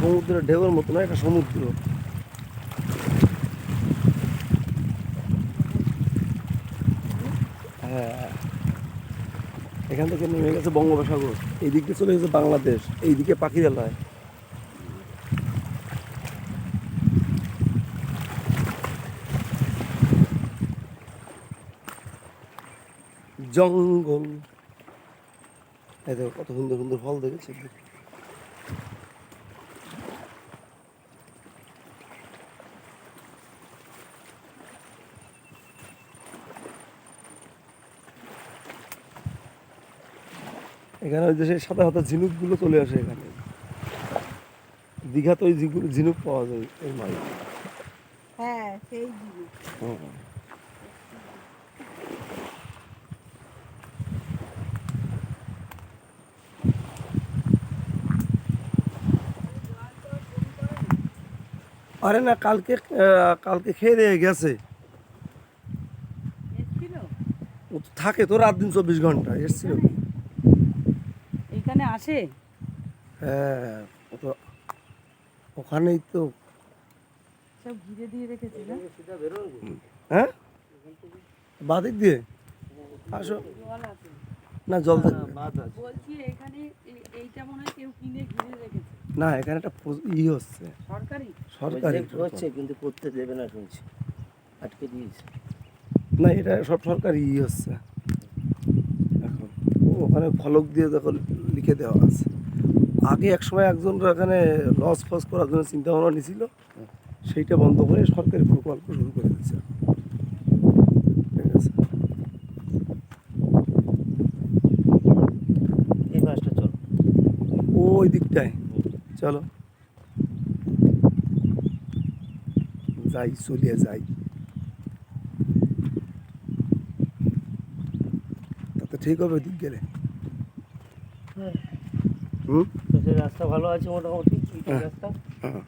সমুদ্রের ঢেউয়ের মতো না, এটা সমুদ্র। হ্যাঁ। এখান থেকে নেমে গেছে বঙ্গোপসাগর। এই দিক দিয়ে চলে গেছে বাংলাদেশ, এইদিকে পাখিরালয়। জঙ্গল। এই দেখো কত সুন্দর সুন্দর ফল দেখেছি? এখানে ওই যে সেই সাদা সাদা ঝিনুকগুলো চলে আসে এখানে। দীঘাতে ওই ঝিনুক- ঝিনুক পাওয়া যায় এই মাছ হ্যাঁ সেই হুম। আরে না কালকে কালকে খেয়ে দিয়ে গেছে। ও তো থাকে তো রাত দিন চব্বিশ ঘণ্টা এসছিল। আসে হ্যাঁ ও তো ওখানেই তো। সব ঘিরে দিয়ে রেখেছে না? হ্যাঁ? বাদিক দিয়ে? আসো। আছে না জল থাকবে বলছি এখানে এইটা মনে হয় কেউ কিনে ঘিরে রেখেছে। না এখানে একটা ই হচ্ছে। সরকারি? সরকারি। হচ্ছে কিন্তু করতে দেবে না শুনছি। আটকে দিয়েছে। না এটা সব সরকারি ই হচ্ছে। এখন। ওখানে ফলক দিয়ে দেখো লিখে দেওয়া আছে। আগে এক সময় একজন এখানে লস ফস করার জন্য চিন্তা ভাবনা নিয়েছিল সেইটা বন্ধ করে সরকারি প্রকল্প শুরু করে চল। ওই দিকটায়। চলো। যাই চলিয়ে যাই। তাতে ঠিক হবে ওই দিক গেলে। হুম। রাস্তা ভালো আছে মোটামুটি হ্যাঁ। রাস্তা? হ্যাঁ।